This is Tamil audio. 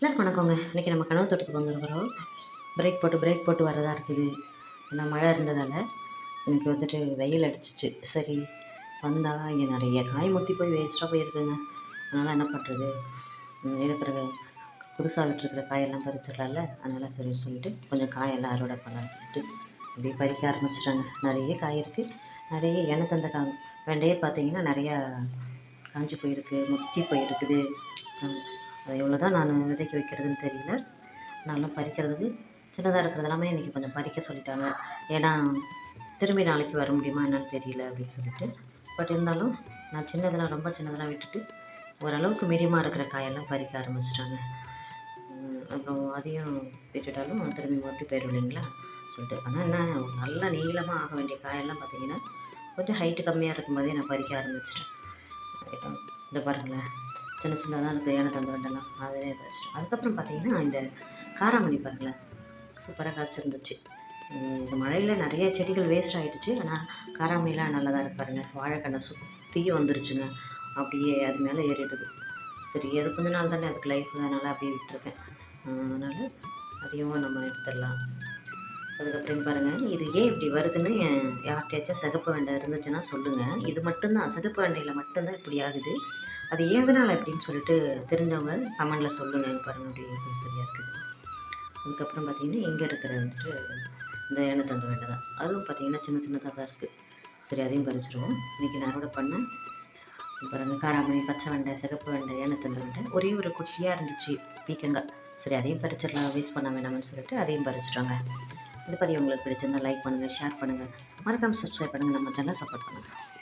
எல்லாருக்கும் வணக்கங்க. இன்றைக்கி நம்ம கனவு தோட்டத்துக்கு வந்துருக்குறோம் பிரேக் போட்டு பிரேக் போட்டு வரதா இருக்குது. ஏன்னா மழை இருந்ததால் எனக்கு வந்துட்டு வெயில் அடிச்சிச்சு. சரி வந்தால் இங்கே நிறைய காய் முத்தி போய் வேஸ்ட்டாக போயிருக்குங்க. அதனால் என்ன பண்ணுறது இருக்கிற புதுசாக விட்டுருக்கிற காயெல்லாம் பறிச்சிடலாம்ல? அதனால் சரி சொல்லிட்டு கொஞ்சம் காயெல்லாம் அறுவடை பண்ணலாம்னு சொல்லிட்டு அப்படியே பறிக்க ஆரம்பிச்சிட்டாங்க. நிறைய காய் இருக்குது நிறைய எண்ணெய் தந்த கா வெண்டையே பார்த்தீங்கன்னா நிறையா காஞ்சி போயிருக்கு முத்தி போயிருக்குது. அது எவ்வளோ தான் நான் விதைக்க வைக்கிறதுன்னு தெரியல. நல்லா பறிக்கிறதுக்கு சின்னதாக இருக்கிறது எல்லாமே இன்றைக்கி கொஞ்சம் பறிக்க சொல்லிட்டாங்க. ஏன்னா திரும்பி நாளைக்கு வர முடியுமா என்னன்னு தெரியல அப்படின்னு சொல்லிட்டு. பட் இருந்தாலும் நான் சின்னதெல்லாம் ரொம்ப சின்னதெல்லாம் விட்டுட்டு ஓரளவுக்கு மீடியமாக இருக்கிற காயெல்லாம் பறிக்க ஆரம்பிச்சிட்டாங்க. அப்புறம் அதையும் விட்டுட்டாலும் திரும்பி மொத்தி போயிடும் இல்லைங்களா? சொல்லிட்டு ஆனால் என்ன நல்லா நீளமாக ஆக வேண்டிய காயெல்லாம் பார்த்தீங்கன்னா கொஞ்சம் ஹைட்டு கம்மியாக இருக்கும்போதே நான் பறிக்க ஆரம்பிச்சிட்டேன். இந்த பாருங்களேன். சின்ன சின்னதாக இருக்குது ஏன தந்து வண்டெல்லாம் அதிலே அதுக்கப்புறம் பார்த்தீங்கன்னா இந்த காராமணி பாருங்களேன். சூப்பராக காய்ச்சிருந்துச்சு. இந்த மழையில் நிறைய செடிகள் வேஸ்ட் ஆகிடுச்சு ஆனால் காராமணிலாம் நல்லா தான் இருக்கு பாருங்க. சு சுற்றி வந்துருச்சுங்க. அப்படியே அது மேலே ஏறிடுது. சரி அது கொஞ்ச நாள் தானே அதுக்கு லைஃப் அதனால் அப்படியே விட்டுருக்கேன். அதனால் அதையும் நம்ம எடுத்துடலாம். அதுக்கப்புறம் பாருங்கள் இது ஏன் இப்படி வருதுன்னு யார்கிட்டயாச்சும் சிகப்பு வெண்டை இருந்துச்சுன்னா சொல்லுங்கள் இது மட்டும்தான். சிகப்பு வெண்டையில் மட்டும்தான் இப்படி ஆகுது. அது ஏதனால் அப்படின்னு சொல்லிட்டு தெரிஞ்சவங்க கமெண்டில் சொல்லுங்கள் பாருங்கள் அப்படின்னு சொல்லி சரியாக இருக்குது அதுக்கப்புறம் பார்த்தீங்கன்னா இங்கே இருக்கிற வந்துட்டு இந்த எண்ணெய் தந்த வெண்டை தான். அதுவும் பார்த்தீங்கன்னா சின்ன சின்னதாக தான் இருக்குது சரி அதையும் பறிச்சிருவோம். இன்றைக்கி நான் அறுவடை பண்ணேன். பாருங்கள் காராமணி பச்சை வெண்டை சிகப்பு வெண்டை ஏன தண்டு வெண்டை ஒரே ஒரு குச்சியாக இருந்துச்சு பீக்கங்காய் சரி அதையும் பறிச்சிடலாம் வேஸ்ட் பண்ண வேணாம்னு சொல்லிட்டு அதையும் பறிச்சிட்டோங்க. இந்த பதிவு உங்களுக்கு பிடிச்சிருந்தா லைக் பண்ணுங்கள் ஷேர் பண்ணுங்கள் மறக்காமல் சப்ஸ்கிரைப் பண்ணுங்கள் நம்ம சேனலை சப்போர்ட் பண்ணுங்கள்